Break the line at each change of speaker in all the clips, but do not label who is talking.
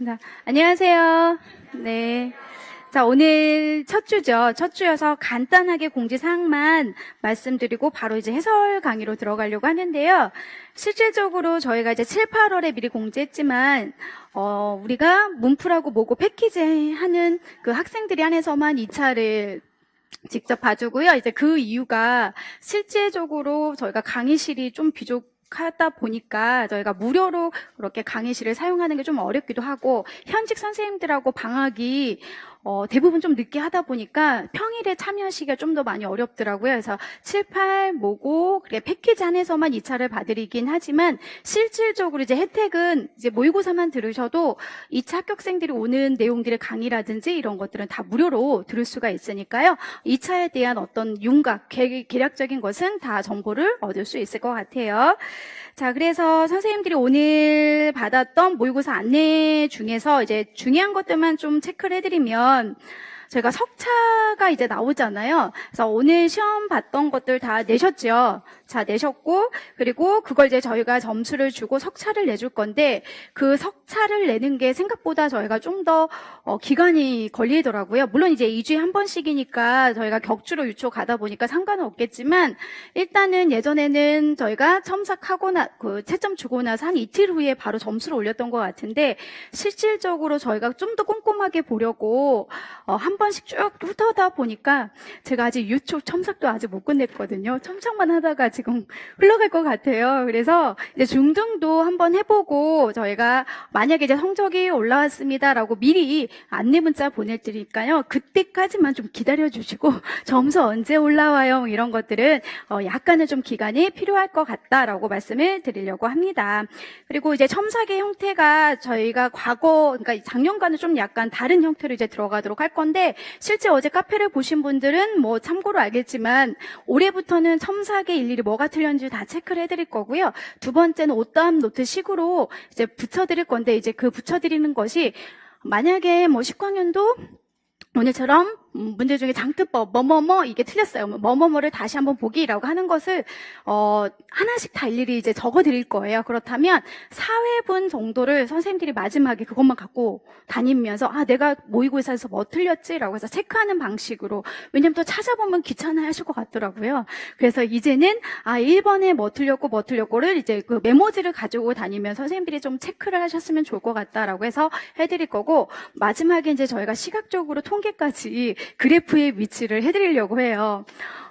네, 안녕하세요. 네. 자, 오늘 첫 주죠. 첫 주여서 간단하게 공지사항만 말씀드리고 바로 이제 해설 강의로 들어가려고 하는데요. 실질적으로 저희가 이제 7, 8월에 미리 공지했지만, 어, 우리가 문풀하고 모고 패키지 하는 그 학생들이 한해서만 2차를 직접 봐주고요. 이제 그 이유가 실제적으로 저희가 강의실이 좀 부족 하다 보니까 저희가 무료로 그렇게 강의실을 사용하는 게 좀 어렵기도 하고 현직 선생님들하고 방학이 어, 대부분 좀 늦게 하다 보니까 평일에 참여하시기가 좀 더 많이 어렵더라고요. 그래서 7, 8 모고 그래 패키지 안에서만 2차를 봐드리긴 하지만 실질적으로 이제 혜택은 이제 모의고사만 들으셔도 2차 합격생들이 오는 내용들의 강의라든지 이런 것들은 다 무료로 들을 수가 있으니까요. 2차에 대한 어떤 윤곽, 계- 계략적인 것은 다 정보를 얻을 수 있을 것 같아요. 자, 그래서 선생님들이 오늘 받았던 모의고사 안내 중에서 이제 중요한 것들만 좀 체크를 해드리면 저희가 석차가 이제 나오잖아요. 그래서 오늘 시험 봤던 것들 다 내셨죠? 자, 내셨고, 그리고 그걸 이제 저희가 점수를 주고 석차를 내줄 건데, 그 석차를 내는 게 생각보다 저희가 좀 더, 어, 기간이 걸리더라고요. 물론 이제 2주에 한 번씩이니까 저희가 격주로 유초 가다 보니까 상관은 없겠지만, 일단은 예전에는 저희가 첨삭하고 나, 그 채점 주고 나서 한 이틀 후에 바로 점수를 올렸던 것 같은데, 실질적으로 저희가 좀 더 꼼꼼하게 보려고, 어, 한 번씩 쭉 훑어다 보니까, 제가 아직 유초 첨삭도 아직 못 끝냈거든요. 첨삭만 하다가 지금 흘러갈 것 같아요. 그래서 이제 중등도 한번 해보고, 저희가 만약에 이제 성적이 올라왔습니다라고 미리 안내 문자 보내드리니까요. 그때까지만 좀 기다려 주시고, 점수 언제 올라와요? 뭐 이런 것들은 어, 약간은 좀 기간이 필요할 것 같다라고 말씀을 드리려고 합니다. 그리고 이제 첨삭의 형태가 저희가 과거, 그러니까 작년과는 좀 약간 다른 형태로 이제 들어가도록 할 건데, 실제 어제 카페를 보신 분들은 뭐 참고로 알겠지만, 올해부터는 첨삭의 일일이 뭐가 틀렸는지 다 체크를 해드릴 거고요. 두 번째는 옷다음 노트 식으로 이제 붙여드릴 건데, 이제 그 붙여드리는 것이 만약에 뭐 10학년도 오늘처럼 음, 문제 중에 장뜨법 뭐뭐뭐 이게 틀렸어요. 뭐뭐뭐를 다시 한번 보기라고 하는 것을 어 하나씩 다 일일이 이제 적어 드릴 거예요. 그렇다면 4회분 정도를 선생님들이 마지막에 그것만 갖고 다니면서 아 내가 모의고사에서 뭐 틀렸지라고 해서 체크하는 방식으로 왜냐면 또 찾아보면 귀찮아 하실 것 같더라고요. 그래서 이제는 아 1번에 뭐 틀렸고 뭐 틀렸고를 이제 그 메모지를 가지고 다니면 선생님들이 좀 체크를 하셨으면 좋을 것 같다라고 해서 해드릴 거고 마지막에 이제 저희가 시각적으로 통계까지 그래프의 위치를 해드리려고 해요.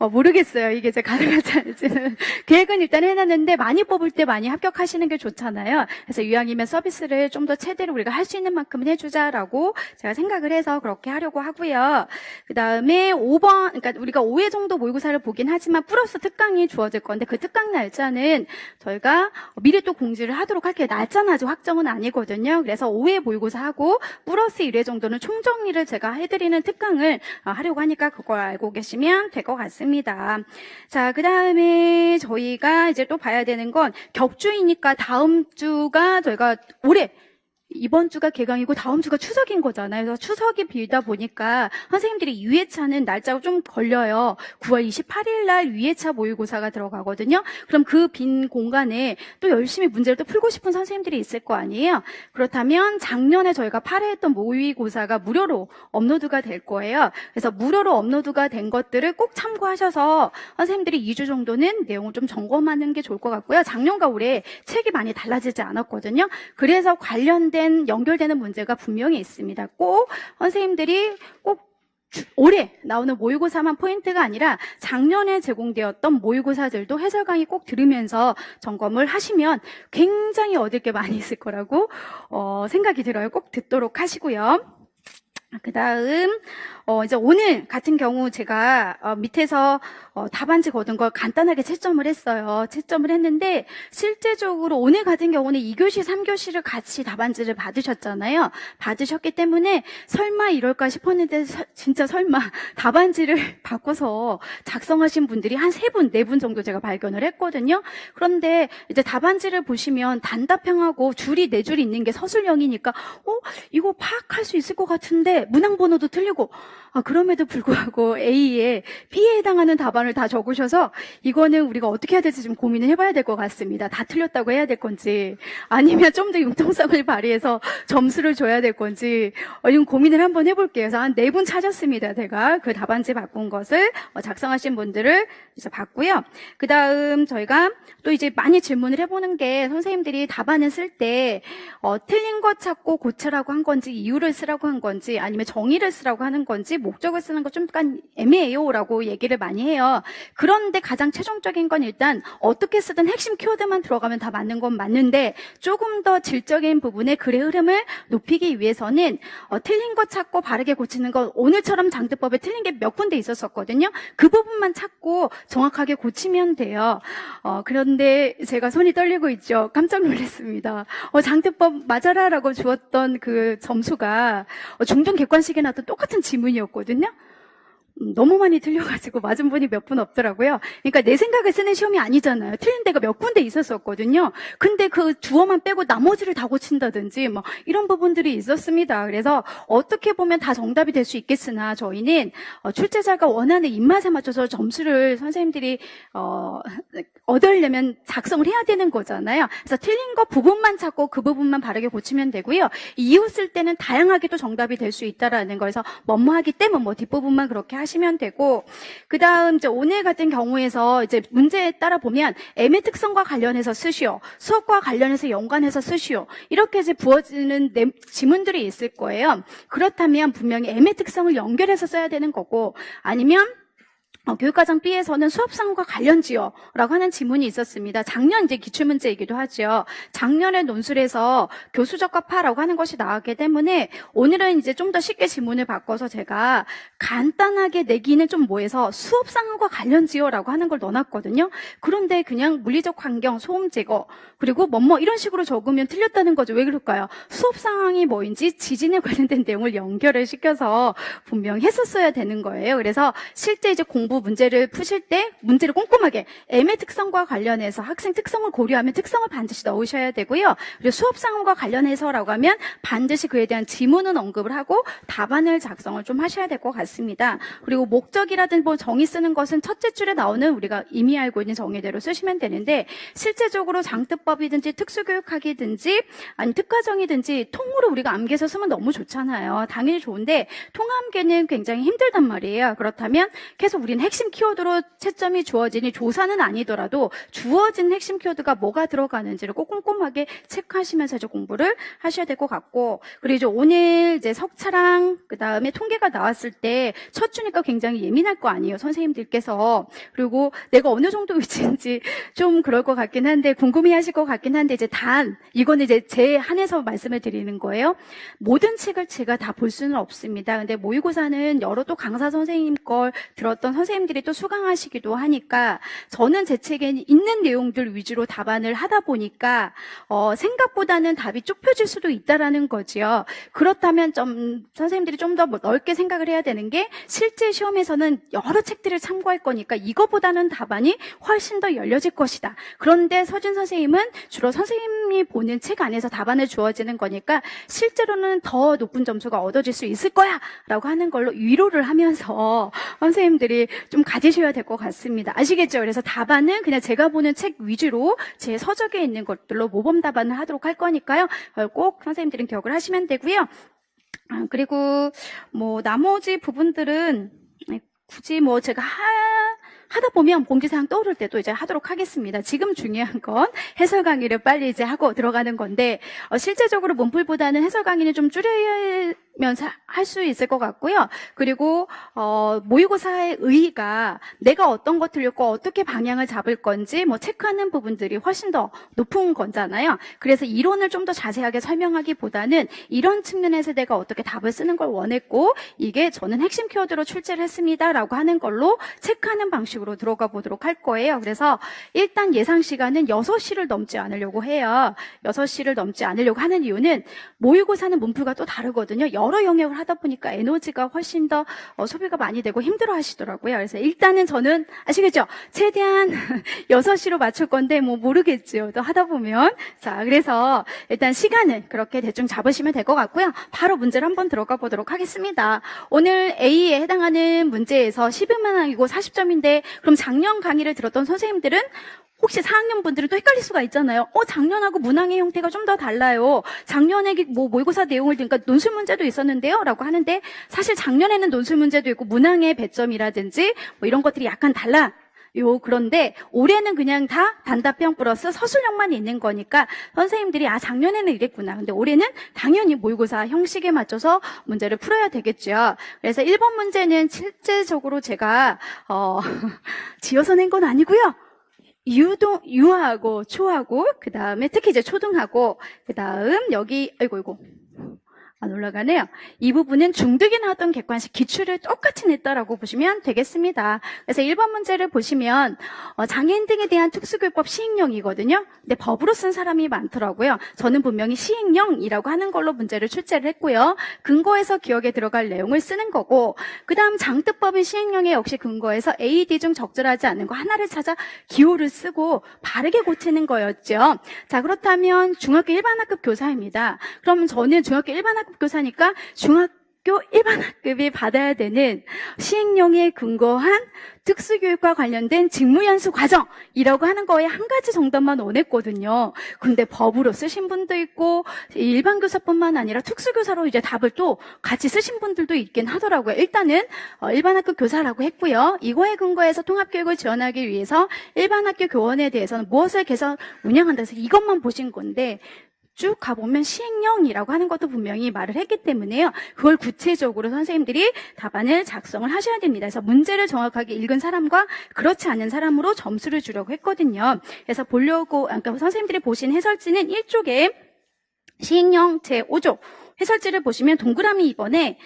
어, 모르겠어요. 이게 이제 가능할지 않을지는. 계획은 일단 해놨는데 많이 뽑을 때 많이 합격하시는 게 좋잖아요. 그래서 이왕이면 서비스를 좀 더 최대로 우리가 할 수 있는 만큼은 해주자라고 제가 생각을 해서 그렇게 하려고 하고요. 그 다음에 5번, 그러니까 우리가 5회 정도 모의고사를 보긴 하지만 플러스 특강이 주어질 건데 그 특강 날짜는 저희가 미리 또 공지를 하도록 할게요. 날짜는 아직 확정은 아니거든요. 그래서 5회 모의고사하고 플러스 1회 정도는 총정리를 제가 해드리는 특강을 어, 하려고 하니까 그걸 알고 계시면 될 것 같습니다. 자, 그 다음에 저희가 이제 또 봐야 되는 건 격주이니까 다음 주가 저희가 올해 이번 주가 개강이고 다음 주가 추석인 거잖아요. 그래서 추석이 빌다 보니까 선생님들이 2회차는 날짜가 좀 걸려요. 9월 28일 날 2회차 모의고사가 들어가거든요. 그럼 그 빈 공간에 또 열심히 문제를 또 풀고 싶은 선생님들이 있을 거 아니에요. 그렇다면 작년에 저희가 8회 했던 모의고사가 무료로 업로드가 될 거예요. 그래서 무료로 업로드가 된 것들을 꼭 참고하셔서 선생님들이 2주 정도는 내용을 좀 점검하는 게 좋을 것 같고요. 작년과 올해 책이 많이 달라지지 않았거든요. 그래서 관련된 연결되는 문제가 분명히 있습니다. 꼭 선생님들이 꼭 주- 올해 나오는 모의고사만 포인트가 아니라 작년에 제공되었던 모의고사들도 해설 강의 꼭 들으면서 점검을 하시면 굉장히 얻을 게 많이 있을 거라고 어, 생각이 들어요. 꼭 듣도록 하시고요. 그 다음, 어, 이제 오늘 같은 경우 제가 어, 밑에서 어, 답안지 거둔 걸 간단하게 채점을 했어요. 채점을 했는데 실제적으로 오늘 같은 경우는 2교시, 3교시를 같이 답안지를 받으셨잖아요. 받으셨기 때문에 설마 이럴까 싶었는데 서- 진짜 설마 답안지를 바꿔서 작성하신 분들이 한 세 분, 네 분 정도 제가 발견을 했거든요. 그런데 이제 답안지를 보시면 단답형하고 줄이 네줄 있는 게 서술형이니까 어, 이거 파악할 수 있을 것 같은데 문항 번호도 틀리고 아, 그럼에도 불구하고 A에 B에 해당하는 답안 을 다 적으셔서 이거는 우리가 어떻게 해야 될지 좀 고민을 해봐야 될 것 같습니다. 다 틀렸다고 해야 될 건지 아니면 좀 더 융통성을 발휘해서 점수를 줘야 될 건지 어, 이건 고민을 한번 해볼게요. 그래서 한 네 분 찾았습니다. 제가 그 답안지 바꾼 것을 어, 작성하신 분들을 이제 봤고요. 그 다음 저희가 또 이제 많이 질문을 해보는 게 선생님들이 답안을 쓸때 어, 틀린 것 찾고 고치라고 한 건지 이유를 쓰라고 한 건지 아니면 정의를 쓰라고 하는 건지 목적을 쓰는 거 좀 약간 애매해요라고 얘기를 많이 해요. 그런데 가장 최종적인 건 일단 어떻게 쓰든 핵심 키워드만 들어가면 다 맞는 건 맞는데 조금 더 질적인 부분의 글의 흐름을 높이기 위해서는 어, 틀린 것 찾고 바르게 고치는 건 오늘처럼 장드법에 틀린 게 몇 군데 있었었거든요. 그 부분만 찾고 정확하게 고치면 돼요. 어, 그런데 제가 손이 떨리고 있죠. 깜짝 놀랐습니다. 어, 장드법 맞아라라고 주었던 그 점수가 어, 중등 객관식에 나왔던 똑같은 지문이었거든요. 음, 너무 많이 틀려가지고 맞은 분이 몇 분 없더라고요. 그러니까 내 생각에 쓰는 시험이 아니잖아요. 틀린 데가 몇 군데 있었었거든요. 근데 그 주어만 빼고 나머지를 다 고친다든지 뭐 이런 부분들이 있었습니다. 그래서 어떻게 보면 다 정답이 될 수 있겠으나 저희는 어, 출제자가 원하는 입맛에 맞춰서 점수를 선생님들이 어, 얻으려면 작성을 해야 되는 거잖아요. 그래서 틀린 거 부분만 찾고 그 부분만 바르게 고치면 되고요. 쓸 때는 다양하게 또 정답이 될 수 있다라는 거에서 뭐뭐 하기 때문에 뭐 뒷부분만 그렇게 하시 면 되고 그 다음 이제 오늘 같은 경우에서 이제 문제에 따라 보면 M의 특성과 관련해서 쓰시오, 수업과 관련해서 연관해서 쓰시오 이렇게 이제 부어지는 내- 지문들이 있을 거예요. 그렇다면 분명히 M의 특성을 연결해서 써야 되는 거고 아니면 어, 교육과정 B에서는 수업상과 관련지요. 라고 하는 지문이 있었습니다. 작년 이제 기출문제이기도 하죠. 작년에 논술에서 교수적합화라고 하는 것이 나왔기 때문에 오늘은 이제 좀 더 쉽게 지문을 바꿔서 제가 간단하게 내기는 좀 뭐해서 수업상과 관련지요라고 하는 걸 넣어놨거든요. 그런데 그냥 물리적 환경, 소음 제거, 그리고 뭐뭐 이런 식으로 적으면 틀렸다는 거죠. 왜 그럴까요? 수업 상황이 뭐인지 지진에 관련된 내용을 연결을 시켜서 분명히 했었어야 되는 거예요. 그래서 실제 이제 공부 문제를 푸실 때 문제를 꼼꼼하게 M의 특성과 관련해서 학생 특성을 고려하면 특성을 반드시 넣으셔야 되고요. 그리고 수업 상황과 관련해서라고 하면 반드시 그에 대한 지문은 언급을 하고 답안을 작성을 좀 하셔야 될 것 같습니다. 그리고 목적이라든 뭐 정의 쓰는 것은 첫째 줄에 나오는 우리가 이미 알고 있는 정의대로 쓰시면 되는데 실제적으로 장특법이든지 특수교육학이든지 아니 특화정이든지 통으로 우리가 암기해서 쓰면 너무 좋잖아요. 당연히 좋은데 통암기는 굉장히 힘들단 말이에요. 그렇다면 계속 우리는 핵심 키워드로 채점이 주어지니 조사는 아니더라도 주어진 핵심 키워드가 뭐가 들어가는지를 꼭 꼼꼼하게 체크하시면서 이제 공부를 하셔야 될 것 같고 그리고 이제 오늘 이제 석차랑 그 다음에 통계가 나왔을 때 첫 주니까 굉장히 예민할 거 아니에요 선생님들께서 그리고 내가 어느 정도 위치인지 좀 그럴 것 같긴 한데 궁금해하실 것 같긴 한데 이제 단 이거는 이제 제 한해서 말씀을 드리는 거예요. 모든 책을 제가 다 볼 수는 없습니다. 근데 모의고사는 여러 또 강사 선생님 걸 들었던 선생님 들이 또 수강하시기도 하니까 저는 제 책에 있는 내용들 위주로 답안을 하다 보니까 어, 생각보다는 답이 좁혀질 수도 있다라는 거지요. 그렇다면 좀 선생님들이 좀 더 넓게 생각을 해야 되는 게 실제 시험에서는 여러 책들을 참고할 거니까 이거보다는 답안이 훨씬 더 열려질 것이다. 그런데 서준 선생님은 주로 선생님이 보는 책 안에서 답안을 주어지는 거니까 실제로는 더 높은 점수가 얻어질 수 있을 거야 라고 하는 걸로 위로를 하면서 선생님들이 좀 가지셔야 될 것 같습니다. 아시겠죠? 그래서 답안은 그냥 제가 보는 책 위주로 제 서적에 있는 것들로 모범 답안을 하도록 할 거니까요. 어, 꼭 선생님들은 기억을 하시면 되고요. 아, 그리고 뭐 나머지 부분들은 굳이 뭐 제가 하, 하다 보면 공지사항 떠오를 때도 이제 하도록 하겠습니다. 지금 중요한 건 해설 강의를 빨리 이제 하고 들어가는 건데 어, 실제적으로 문풀보다는 해설 강의는 좀 줄이 면서 할 수 있을 것 같고요. 그리고 어, 모의고사의 의의가 내가 어떤 것 틀렸고 어떻게 방향을 잡을 건지 뭐 체크하는 부분들이 훨씬 더 높은 거잖아요. 그래서 이론을 좀 더 자세하게 설명하기보다는 이런 측면에서 내가 어떻게 답을 쓰는 걸 원했고 이게 저는 핵심 키워드로 출제를 했습니다라고 하는 걸로 체크하는 방식으로 들어가 보도록 할 거예요. 그래서 일단 예상 시간은 6시를 넘지 않으려고 해요. 6시를 넘지 않으려고 하는 이유는 모의고사는 문풀과 또 다르거든요. 여러 영역을 하다 보니까 에너지가 훨씬 더 어, 소비가 많이 되고 힘들어 하시더라고요. 그래서 일단은 저는 아시겠죠? 최대한 6시로 맞출 건데 뭐 모르겠죠. 또 하다 보면. 자, 그래서 일단 시간을 그렇게 대충 잡으시면 될 것 같고요. 바로 문제를 한번 들어가 보도록 하겠습니다. 오늘 A에 해당하는 문제에서 11만 원이고 40점인데 그럼 작년 강의를 들었던 선생님들은 혹시 4학년 분들은 또 헷갈릴 수가 있잖아요. 어, 작년하고 문항의 형태가 좀 더 달라요. 작년에 뭐 모의고사 내용을 그러니까 논술 문제도 있었는데요. 라고 하는데 사실 작년에는 논술 문제도 있고 문항의 배점이라든지 뭐 이런 것들이 약간 달라. 요, 그런데 올해는 그냥 다 단답형 플러스 서술형만 있는 거니까 선생님들이 아, 작년에는 이랬구나. 근데 올해는 당연히 모의고사 형식에 맞춰서 문제를 풀어야 되겠죠. 그래서 1번 문제는 실제적으로 제가, 어, 지어서 낸 건 아니고요. 유동, 유하고 초하고, 그 다음에 특히 이제 초등하고, 그 다음 여기, 아이고, 아이고. 안 올라가네요. 이 부분은 중득에 나왔던 객관식 기출을 똑같이 냈다라고 보시면 되겠습니다. 그래서 1번 문제를 보시면 어, 장애인 등에 대한 특수교육법 시행령이거든요. 근데 법으로 쓴 사람이 많더라고요. 저는 분명히 시행령이라고 하는 걸로 문제를 출제를 했고요. 근거에서 기억에 들어갈 내용을 쓰는 거고 그 다음 장뜻법인 시행령에 역시 근거해서 AD 중 적절하지 않은 거 하나를 찾아 기호를 쓰고 바르게 고치는 거였죠. 자 그렇다면 중학교 일반학급 교사입니다. 그럼 저는 중학교 일반학급 교사니까 중학교 일반 학급이 받아야 되는 시행령에 근거한 특수교육과 관련된 직무연수 과정이라고 하는 거에 한 가지 정답만 원했거든요. 근데 법으로 쓰신 분도 있고 일반 교사뿐만 아니라 특수교사로 이제 답을 또 같이 쓰신 분들도 있긴 하더라고요. 일단은 어, 일반 학교 교사라고 했고요. 이거에 근거해서 통합교육을 지원하기 위해서 일반 학교 교원에 대해서는 무엇을 개선 운영한다 해서 이것만 보신 건데 쭉 가보면 시행령이라고 하는 것도 분명히 말을 했기 때문에요. 그걸 구체적으로 선생님들이 답안을 작성을 하셔야 됩니다. 그래서 문제를 정확하게 읽은 사람과 그렇지 않은 사람으로 점수를 주려고 했거든요. 그래서 보려고, 그러니까 선생님들이 보신 해설지는 1쪽에 시행령 제5조 해설지를 보시면 동그라미 2번에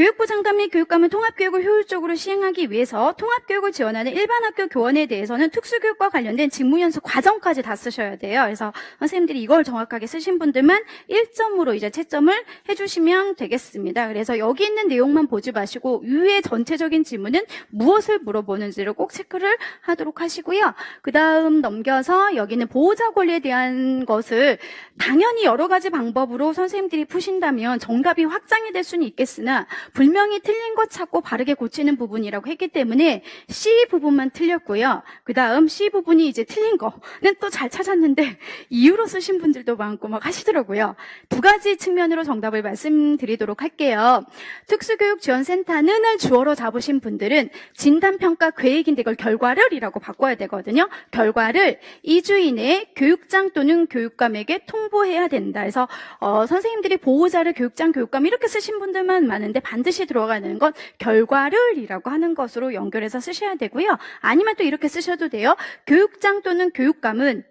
교육부 장관 및 교육감은 통합교육을 효율적으로 시행하기 위해서 통합교육을 지원하는 일반 학교 교원에 대해서는 특수교육과 관련된 직무연수 과정까지 다 쓰셔야 돼요. 그래서 선생님들이 이걸 정확하게 쓰신 분들만 1점으로 이제 채점을 해주시면 되겠습니다. 그래서 여기 있는 내용만 보지 마시고 위의 전체적인 질문은 무엇을 물어보는지를 꼭 체크를 하도록 하시고요. 그 다음 넘겨서 여기는 보호자 권리에 대한 것을 당연히 여러 가지 방법으로 선생님들이 푸신다면 정답이 확장이 될 수는 있겠으나 분명히 틀린 것 찾고 바르게 고치는 부분이라고 했기 때문에 C 부분만 틀렸고요. 그 다음 C 부분이 이제 틀린 거는 또 잘 찾았는데 이유로 쓰신 분들도 많고 막 하시더라고요. 두 가지 측면으로 정답을 말씀드리도록 할게요. 특수교육지원센터는을 주어로 잡으신 분들은 진단평가 계획인데 이걸 결과를이라고 바꿔야 되거든요. 결과를 2주 이내에 교육장 또는 교육감에게 통보해야 된다. 그래서 어, 선생님들이 보호자를 교육장, 교육감 이렇게 쓰신 분들만 많은데 반드시 들어가는 건 결과를이라고 하는 것으로 연결해서 쓰셔야 되고요. 아니면 또 이렇게 쓰셔도 돼요. 교육장 또는 교육감은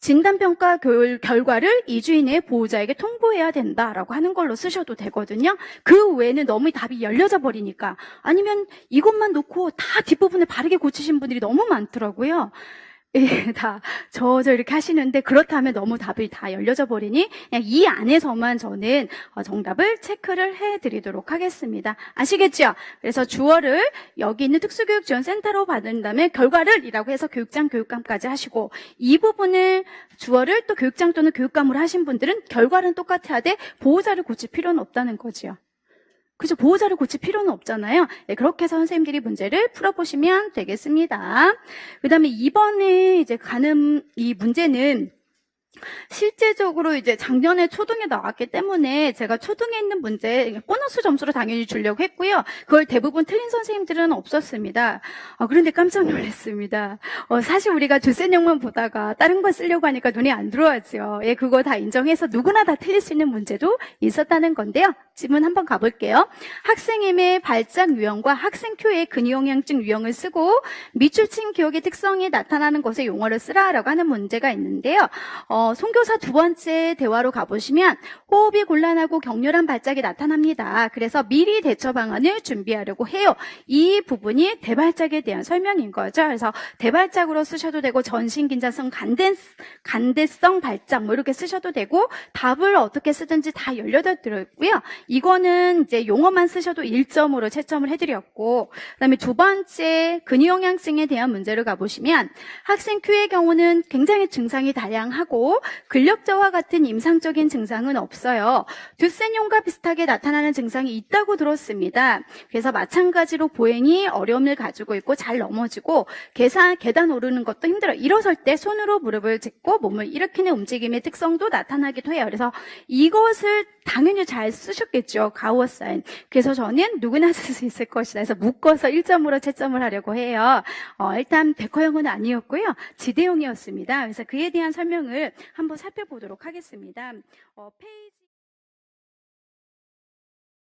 진단평가 결- 결과를 2주 이내에 보호자에게 통보해야 된다라고 하는 걸로 쓰셔도 되거든요. 그 외에는 너무 답이 열려져 버리니까. 아니면 이것만 놓고 다 뒷부분을 바르게 고치신 분들이 너무 많더라고요. 예, 다, 저, 저 이렇게 하시는데, 그렇다면 너무 답이 다 열려져 버리니, 그냥 이 안에서만 저는 어, 정답을 체크를 해 드리도록 하겠습니다. 아시겠죠? 그래서 주어를 여기 있는 특수교육지원센터로 받은 다음에 결과를 이라고 해서 교육장, 교육감까지 하시고, 이 부분을 주어를 또 교육장 또는 교육감으로 하신 분들은 결과는 똑같아야 돼, 보호자를 고칠 필요는 없다는 거지요. 그죠? 보호자를 고칠 필요는 없잖아요. 네, 그렇게 해서 선생님들이 문제를 풀어보시면 되겠습니다. 그 다음에 이번에 이제 가는 이 문제는 실제적으로 이제 작년에 초등에 나왔기 때문에 제가 초등에 있는 문제 보너스 점수로 당연히 주려고 했고요. 그걸 대부분 틀린 선생님들은 없었습니다. 어, 그런데 깜짝 놀랐습니다. 어, 사실 우리가 주센형만 보다가 다른 거 쓰려고 하니까 눈이 안 들어와죠. 예, 그거 다 인정해서 누구나 다 틀릴 수 있는 문제도 있었다는 건데요. 질문 한번 가볼게요. 학생임의 발작 유형과 학생 큐의 근위영양증 유형을 쓰고 미출층 기억의 특성이 나타나는 것에 용어를 쓰라라고 하는 문제가 있는데요. 어, 어, 송교사 두 번째 대화로 가보시면 호흡이 곤란하고 격렬한 발작이 나타납니다. 그래서 미리 대처 방안을 준비하려고 해요. 이 부분이 대발작에 대한 설명인 거죠. 그래서 대발작으로 쓰셔도 되고 전신긴장성 간대, 간대성 발작 뭐 이렇게 쓰셔도 되고 답을 어떻게 쓰든지 다 18들었고요. 이거는 이제 용어만 쓰셔도 1점으로 채점을 해드렸고 그다음에 두 번째 근육영양증에 대한 문제를 가보시면 학생 Q의 경우는 굉장히 증상이 다양하고 근력저하 같은 임상적인 증상은 없어요. 듀센용과 비슷하게 나타나는 증상이 있다고 들었습니다. 그래서 마찬가지로 보행이 어려움을 가지고 있고 잘 넘어지고 계산, 계단 오르는 것도 힘들어요. 일어설 때 손으로 무릎을 짚고 몸을 일으키는 움직임의 특성도 나타나기도 해요. 그래서 이것을 당연히 잘 쓰셨겠죠. 가우어 사인. 그래서 저는 누구나 쓸 수 있을 것이다. 그래서 묶어서 1점으로 채점을 하려고 해요. 어, 일단 백화형은 아니었고요. 지대형이었습니다. 그래서 그에 대한 설명을 한번 살펴보도록 하겠습니다. 어, 페이지